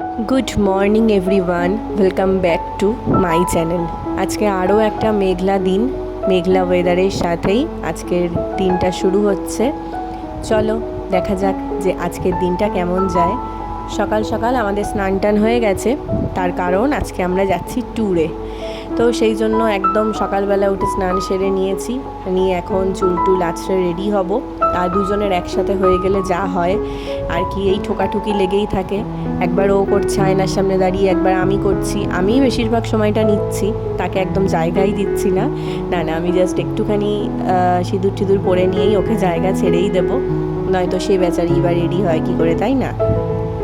Good morning everyone welcome back to my channel আজকে আরও একটা মেঘলা দিন, মেঘলা ওয়েদারের সাথেই আজকের দিনটা শুরু হচ্ছে। চলো, দেখা যাক যে আজকের দিনটা কেমন যায়। সকাল সকাল আমাদের স্নান টান হয়ে গেছে, তার কারণ আজকে আমরা যাচ্ছি ট্যুরে তো সেই জন্য একদম সকালবেলা উঠে স্নান সেরে নিয়েছি, নিয়ে এখন চুল টুল আছড়ে রেডি হব। দুজনের একসাথে হয়ে গেলে যা হয়, আর কি এই ঠোকাঠুকি লেগেই থাকে। একবার ও করছে, আয়নার সামনে দাঁড়িয়ে একবার আমি করছি। আমি বেশিরভাগ সময়টা নিচ্ছি, তাকে একদম জায়গাই দিচ্ছি না। না না, আমি জাস্ট একটুখানি সিঁদুর টিঁদুর পরে নিয়েই ওকে জায়গা ছেড়েই দেবো। নয়তো সে বেচারি এবার রেডি হয় কি করে, তাই না?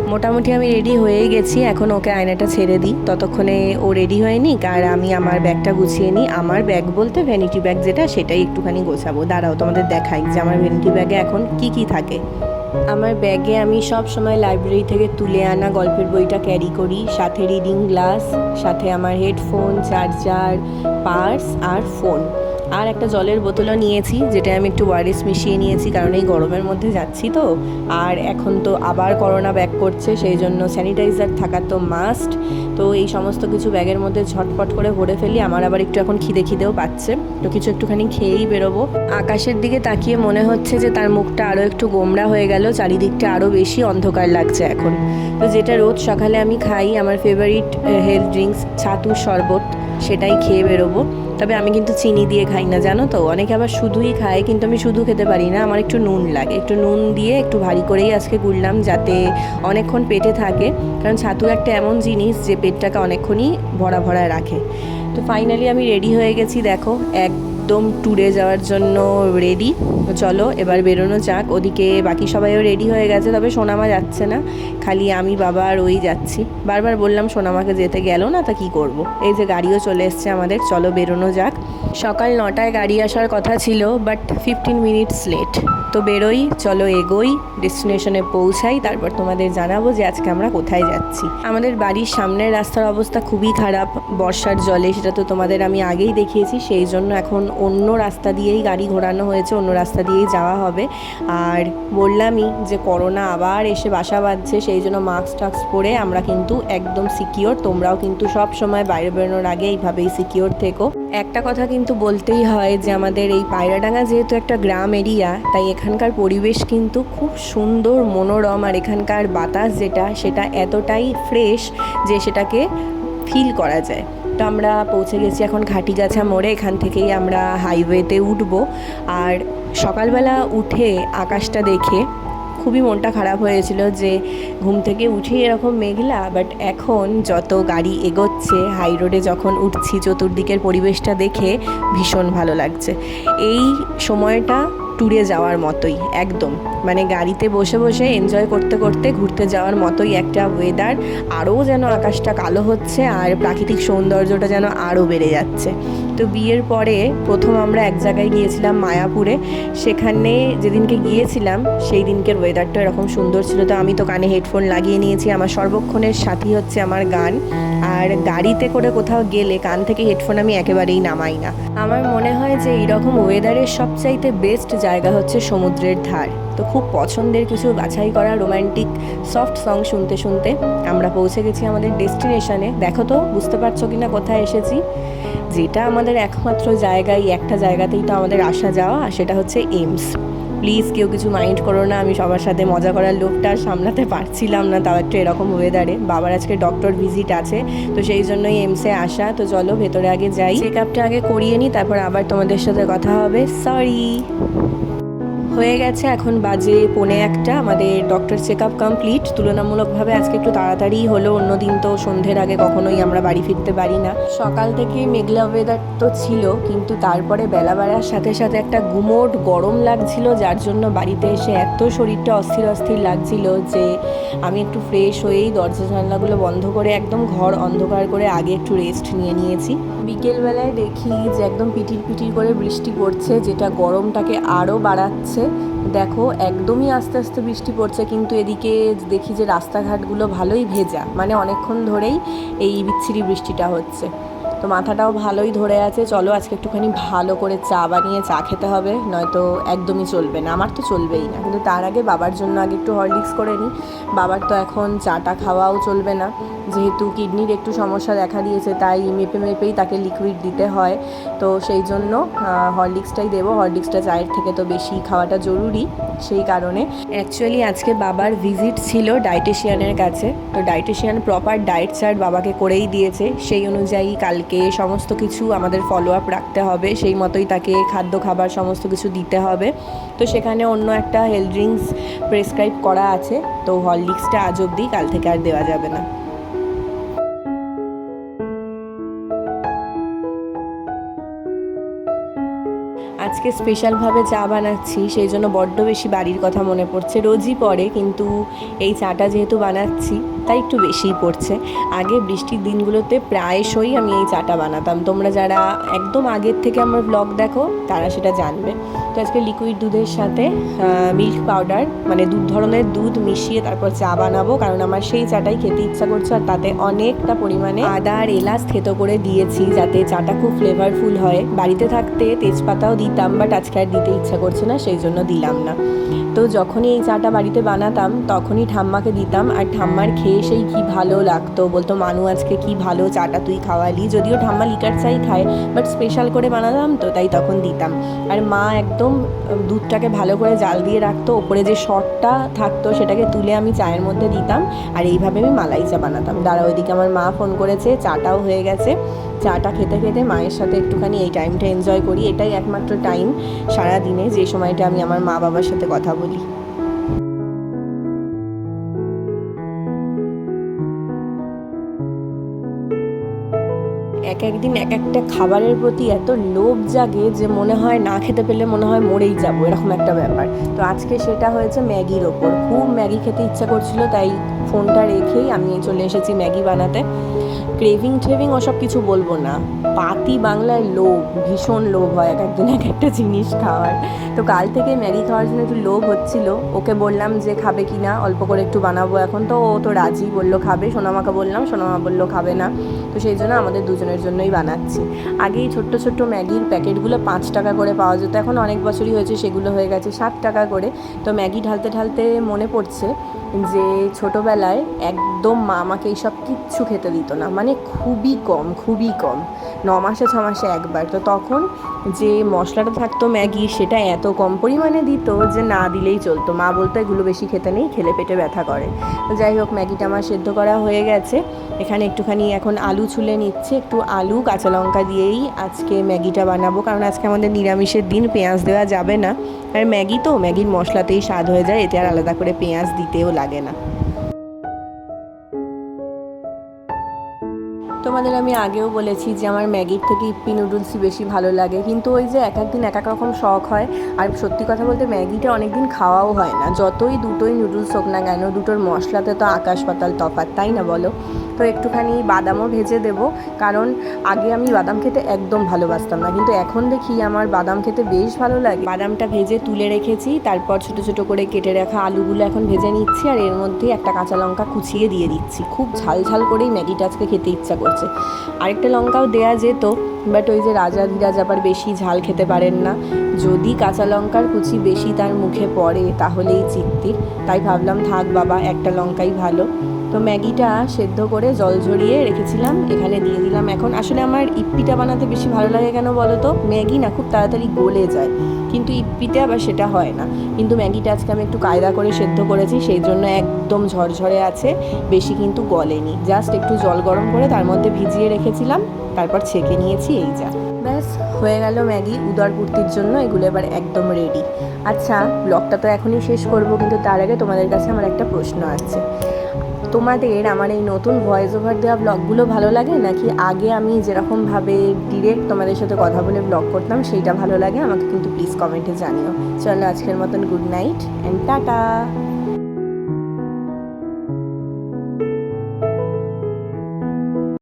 মোটামুটি আমি রেডি হয়ে গেছি। এখন ওকে আয়নাটা ছেড়ে দিই। ততক্ষণে ও রেডি হয়নি আর আমি আমার ব্যাগটা গুছিয়ে নিই। আমার ব্যাগ বলতে ভ্যানিটি ব্যাগ যেটা, সেটাই একটুখানি গোছাবো। দাঁড়াও, তোমাদের দেখাই যে আমার ভ্যানিটি ব্যাগে এখন কি কি থাকে। আমার ব্যাগে আমি সব সময় লাইব্রেরি থেকে তুলে আনা গল্পের বইটা ক্যারি করি। সাথে রিডিং গ্লাস সাথে আমার হেডফোন চার্জার পার্স আর ফোন আর একটা জলের বোতলও নিয়েছি, যেটা আমি একটু ওয়ারেস মিশিয়ে নিয়েছি, কারণ এই গরমের মধ্যে যাচ্ছি তো। আর এখন তো আবার করোনা ব্যাক করছে, সেই জন্য স্যানিটাইজার থাকা তো মাস্ট তো এই সমস্ত কিছু ব্যাগের মধ্যে ঝটপট করে ভরে ফেলি, আমার আবার একটু এখন খিদে খিদেও পাচ্ছে। তো কিছু একটুখানি খেয়েই বেরোবো। আকাশের দিকে তাকিয়ে মনে হচ্ছে যে তার মুখটা আরও একটু গোমরা হয়ে গেল, চারিদিকটা আরও বেশি অন্ধকার লাগছে এখন। তো যেটা রোজ সকালে আমি খাই, আমার ফেভারিট হেলথ ড্রিঙ্কস ছাতুর শরবত। সেটাই খেয়ে বেরোবো। তবে আমি কিন্তু চিনি দিয়ে খাই না, জানো তো? অনেকে আবার শুধুই খায়, কিন্তু আমি শুধু খেতে পারি না, আমার একটু নুন লাগে। একটু নুন দিয়ে একটু ভারী করেই আজকে গুললাম যাতে অনেকক্ষণ পেটে থাকে। কারণ ছাতু একটা এমন জিনিস যে পেটটাকে অনেকক্ষণই ভরা ভরায় রাখে। তো ফাইনালি আমি রেডি হয়ে গেছি, দেখো একদম ট্যুরে যাওয়ার জন্য রেডি চলো, এবার বেরোনো যাক। ওদিকে বাকি সবাইও রেডি হয়ে গেছে, তবে সোনামা যাচ্ছে না। খালি আমি, বাবা আর ওই যাচ্ছি। বারবার বললাম, সোনামাকে যেতে গেল না, তা কি করব। এই যে গাড়িও চলে এসছে আমাদের। চলো, বেরোনো যাক। সকাল নটায় গাড়ি আসার কথা ছিল বাট ফিফটিন মিনিটস লেট তো বেরোই, চলো এগোই ডেস্টিনেশনে পৌঁছাই, তারপর তোমাদের জানাব যে আজকে আমরা কোথায় যাচ্ছি। আমাদের বাড়ির সামনের রাস্তার অবস্থা খুবই খারাপ, বর্ষার জলে, সেটা তো তোমাদের আমি আগেই দেখিয়েছি, সেই জন্য এখন অন্য রাস্তা দিয়েই গাড়ি ঘোরানো হয়েছে, অন্য রাস্তা দিয়েই যাওয়া হবে। আর বললামই যে করোনা আবার এসে বাসা বাঁধছে, সেই জন্য মাস্ক টাস্ক পরে আমরা কিন্তু একদম সিকিওর তোমরাও কিন্তু সব সময় বাইরে বেরোনোর আগে এইভাবেই সিকিওর থেকো। একটা কথা কিন্তু বলতেই হয় যে আমাদের এই পায়রাডাঙ্গা যেহেতু একটা গ্রাম এরিয়া, তাই এখানকার পরিবেশ কিন্তু খুব সুন্দর, মনোরম, আর এখানকার বাতাস যেটা, সেটা এতটাই ফ্রেশ যে সেটাকে ফিল করা যায়। তো আমরা পৌঁছে গেছি এখন ঘাটিগাছা মোড়ে, এখান থেকেই আমরা হাইওয়েতে উঠবো। আর সকালবেলা উঠে আকাশটা দেখে খুবই মনটা খারাপ হয়েছিল যে ঘুম থেকে উঠেই এরকম মেঘলা বাট এখন যত গাড়ি এগোচ্ছে হাই রোডে যখন উঠছি, চতুর্দিকের পরিবেশটা দেখে ভীষণ ভালো লাগছে। এই সময়টা ট্যুরে যাওয়ার মতোই, একদম। মানে গাড়িতে বসে বসে এনজয় করতে করতে ঘুরতে যাওয়ার মতোই একটা ওয়েদার আরও যেন আকাশটা কালো হচ্ছে আর প্রাকৃতিক সৌন্দর্যটা যেন আরও বেড়ে যাচ্ছে। তো বিয়ের পরে প্রথম আমরা এক জায়গায় গিয়েছিলাম মায়াপুরে। সেখানে যেদিনকে গিয়েছিলাম, সেই দিনকের ওয়েদারটা এরকম সুন্দর ছিল। তো আমি তো কানে হেডফোন লাগিয়ে নিয়েছি, আমার সর্বক্ষণের সাথী হচ্ছে আমার গান। আর গাড়িতে করে কোথাও গেলে কান থেকে হেডফোন আমি একেবারেই নামাই না। আমার মনে হয় যে এইরকম ওয়েদারের সবচাইতে বেস্ট জায়গা হচ্ছে সমুদ্রের ধার। তো খুব পছন্দের কিছু বাছাই করা রোম্যান্টিক সফট সং শুনতে শুনতে আমরা পৌঁছে গেছি আমাদের ডেস্টিনেশনে। দেখো তো, বুঝতে পারছ কি না কোথায় এসেছি? যেটা আমাদের একমাত্র জায়গায় একটা জায়গাতেই তো আমাদের আসা যাওয়া, সেটা হচ্ছে এইমস। প্লিজ কেউ কিছু মাইন্ড করো না, আমি সবার সাথে মজা করার লোকটা সামলাতে পারছিলাম না, তাও একটু এরকম ওয়েদারে বাবার আজকে ডক্টর ভিজিট আছে, তো সেই জন্যই এমসে আসা, তো চলো ভেতরে আগে যাই। চেক আপটা আগে করিয়ে নিই তারপর আবার তোমাদের সাথে কথা হবে। সরি হয়ে গেছে। এখন বাজে পৌনে একটা। আমাদের ডক্টর চেক আপ কমপ্লিট তুলনামূলকভাবে আজকে একটু তাড়াতাড়ি হলো। অন্যদিন তো সন্ধ্যের আগে কখনোই আমরা বাড়ি ফিরতে পারি না। সকাল থেকে মেঘলা ওয়েদার তো ছিল, কিন্তু তারপরে বেলা বাড়ার সাথে সাথে একটা গুমোট গরম লাগছিল, যার জন্য বাড়িতে এসে এত শরীরটা অস্থির অস্থির লাগছিল যে আমি একটু ফ্রেশ হয়েই দরজা জানলাগুলো বন্ধ করে একদম ঘর অন্ধকার করে আগে একটু রেস্ট নিয়ে নিয়েছি। বিকেলবেলায় দেখি যে একদম পিটির পিটির করে বৃষ্টি পড়ছে, যেটা গরমটাকে আরও বাড়াচ্ছে। দেখো, একদমই আস্তে আস্তে বৃষ্টি পড়ছে, কিন্তু এদিকে দেখি যে রাস্তাঘাটগুলো ভালোই ভেজা। মানে অনেকক্ষণ ধরেই এই বিচ্ছিরি বৃষ্টিটা হচ্ছে। তো মাথাটাও ভালোই ধরে আছে। চলো, আজকে একটুখানি ভালো করে চা বানিয়ে চা খেতে হবে, নয়তো একদমই চলবে না। আমার তো চলবেই না। কিন্তু তার আগে বাবার জন্য আগে একটু হরলিক্স করে নিই বাবার তো এখন চাটা খাওয়াও চলবে না। যেহেতু কিডনির একটু সমস্যা দেখা দিয়েছে, তাই মেপে মেপেই তাকে লিকুইড দিতে হয়। তো সেই জন্য হরলিক্সটাই দেবো। হরলিক্সটা চায়ের থেকে তো বেশি খাওয়াটা জরুরি সেই কারণে। অ্যাকচুয়ালি আজকে বাবার ভিজিট ছিল ডায়েটিশিয়ানের কাছে। তো ডায়েটিশিয়ান প্রপার ডায়েট চার্ট বাবাকে করেই দিয়েছে। সেই অনুযায়ী কালকে সমস্ত কিছু আমাদের ফলো আপ রাখতে হবে। সেই মতোই তাকে খাদ্য, খাবার সমস্ত কিছু দিতে হবে। তো সেখানে অন্য একটা হেলথ ড্রিঙ্কস প্রেসক্রাইব করা আছে। তো হরলিক্সটা আজ অবধি কাল থেকে আর দেওয়া যাবে না। আজকে স্পেশালভাবে চা বানাচ্ছি, সেই জন্য বড্ড বেশি বাড়ির কথা মনে পড়ছে। রোজই পড়ে, কিন্তু এই চাটা যেহেতু বানাচ্ছি, তাই একটু বেশিই পড়ছে। আগে বৃষ্টির দিনগুলোতে প্রায়শই আমি এই চাটা বানাতাম। তোমরা যারা একদম আগের থেকে আমার ব্লগ দেখো, তারা সেটা জানবে। তো আজকে লিকুইড দুধের সাথে মিল্ক পাউডার মানে দু ধরনের দুধ মিশিয়ে তারপর চা বানাবো, কারণ আমার সেই চাটাই খেতে ইচ্ছা করছে আর তাতে অনেকটা পরিমাণে আদা আর এলাচ থেতো করে দিয়েছি যাতে চাটা খুব ফ্লেভারফুল হয়। বাড়িতে থাকতে তেজপাতাও দিতাম বাট আজকে আর দিতে ইচ্ছা করছে না, সেই জন্য দিলাম না। তো যখনই এই চাটা বাড়িতে বানাতাম, তখনই ঠাম্মাকে দিতাম, আর ঠাম্মার খেয়ে সেই কি ভালো লাগতো, বলতো, মানু, আজকে কি ভালো চাটা তুই খাওয়ালি? যদিও ঠাম্মা লিকার চাই খায় বাট স্পেশাল করে বানাতাম তো, তাই তখন দিতাম। আর মা একদম দুধটাকে ভালো করে জাল দিয়ে রাখতো, ওপরে যে শটটা থাকতো সেটাকে তুলে আমি চায়ের মধ্যে দিতাম, আর এইভাবে আমি মালাই চা বানাতাম। দাঁড়া, ওইদিকে আমার মা ফোন করেছে, চাটাও হয়ে গেছে। চাটা খেতে খেতে মায়ের সাথে একটুখানি এই টাইমটা এনজয় করি, এটাই একমাত্র টাইম সারা দিনে যে সময়টা আমি আমার মা বাবার সাথে কথা বলি। একদিন এক একটা খাবারের প্রতি এত লোভ জাগে যে মনে হয় না খেতে পেলে মনে হয় মরেই যাব, এরকম একটা ব্যাপার। তো আজকে সেটা হয়েছে ম্যাগির ওপর। খুব ম্যাগি খেতে ইচ্ছা করছিল, তাই ফোনটা রেখেই আমি চলে এসেছি ম্যাগি বানাতে। ক্রেভিং ট্রেভিং ওসব কিছু বলব না। পাতি বাংলায় লোভ, ভীষণ লোভ হয় এক একদিন এক একটা জিনিস খাওয়ার। তো কাল থেকে ম্যাগি খাওয়ার জন্য একটু লোভ হচ্ছিল। ওকে বললাম যে খাবে কি না, অল্প করে একটু বানাবো এখন। তো ও তো রাজি, বলল খাবে। সোনামাকে বললাম, সোনামা বলল খাবে না। তো সেই জন্য আমাদের দুজনের জন্যই বানাচ্ছি। আগেই ছোট্ট ছোট্ট ম্যাগির প্যাকেটগুলো পাঁচ টাকা করে পাওয়া যেত। এখন অনেক বছরই হয়েছে, সেগুলো হয়ে গেছে সাত টাকা করে। তো ম্যাগি ঢালতে ঢালতে মনে পড়ছে যে ছোটোবেলায় একদম মা আমাকে এইসব কিচ্ছু খেতে দিত না। মানে খুবই কম খুবই কম। ন মাসে, ছ মাসে একবার। তো তখন যে মশলাটা থাকতো ম্যাগি, সেটা এত কম পরিমাণে দিত যে না দিলেই চলতো। মা বলতো, এগুলো বেশি খেতে নেই, খেলে পেটে ব্যথা করে। যাই হোক, ম্যাগিটা আমার সেদ্ধ করা হয়ে গেছে। এখানে একটুখানি এখন আলু ছুলে নিচ্ছে, একটু আলু, কাঁচা লঙ্কা দিয়েই আজকে ম্যাগিটা বানাবো। কারণ আজকে আমাদের নিরামিষের দিন, পেঁয়াজ দেওয়া যাবে না। আর ম্যাগি তো, ম্যাগির মশলাতেই স্বাদ হয়ে যায়, এতে আর আলাদা করে পেঁয়াজ দিতেও লাগে না। তোমাদের আমি আগেও বলেছি যে আমার ম্যাগির থেকে ইপ্পি নুডলসই বেশি ভালো লাগে। কিন্তু ওই যে এক একদিন এক এক রকম শখ হয়। আর সত্যি কথা বলতে ম্যাগিটা অনেক দিন খাওয়াও হয় না। যতই দুটোই নুডলস হোক না কেন, দুটোর মশলাতে তো আকাশ পাতাল তফাৎ, তাই না বলো? তো একটুখানি বাদামও ভেজে দেব। কারণ আগে আমি বাদাম খেতে একদম ভালোবাসতাম না। কিন্তু এখন দেখি আমার বাদাম খেতে বেশ ভালো লাগে। বাদামটা ভেজে তুলে রেখেছি। তারপর ছোটো ছোটো করে কেটে রাখা আলুগুলো এখন ভেজে নিচ্ছি। আর এর মধ্যে একটা কাঁচা লঙ্কা কুচিয়ে দিয়ে দিচ্ছি। খুব ঝাল ঝাল করেই ম্যাগিটা আজকে খেতে ইচ্ছা করছে। আরেকটা লঙ্কাও দেয়া যেত বাট ওই যে রাজা ধীরাজ আবার বেশি ঝাল খেতে পারেন না। যদি কাঁচা লঙ্কার কুচি বেশি তার মুখে পড়ে, তাহলেই চিত্তির তাই ভাবলাম, থাক বাবা, একটা লঙ্কাই ভালো। তো ম্যাগিটা সেদ্ধ করে জল ঝরিয়ে রেখেছিলাম, এখানে দিয়ে দিলাম। এখন আসলে আমার ইপ্পিটা বানাতে বেশি ভালো লাগে কেন বলো তো? ম্যাগি না খুব তাড়াতাড়ি গলে যায়, কিন্তু ইপ্পিতে আবার সেটা হয় না। কিন্তু ম্যাগিটা আজকে আমি একটু কায়দা করে সেদ্ধ করেছি, সেই জন্য একদম ঝরঝরে আছে, বেশি কিন্তু গলেনি। জাস্ট একটু জল গরম করে তার মধ্যে ভিজিয়ে রেখেছিলাম, তারপর ছেঁকে নিয়েছি, এই যা। ব্যাস, হয়ে গেল ম্যাগি উদরপূর্তির জন্য, এগুলো এবার একদম রেডি আচ্ছা ব্লগটা তো এখনই শেষ করব, কিন্তু তার আগে তোমাদের কাছে আমার একটা প্রশ্ন আছে। তোমাদের আমার এই নতুন ভয়েস ওভার দেওয়া ব্লগগুলো ভালো লাগে? নাকি আগে আমি যেরকমভাবে ডিরেক্ট তোমাদের সাথে কথা বলে ব্লগ করতাম, সেইটা ভালো লাগে? আমাকে কিন্তু প্লিজ কমেন্টে জানিও। চলো আজকের মতন গুড নাইট অ্যান্ড টাটা!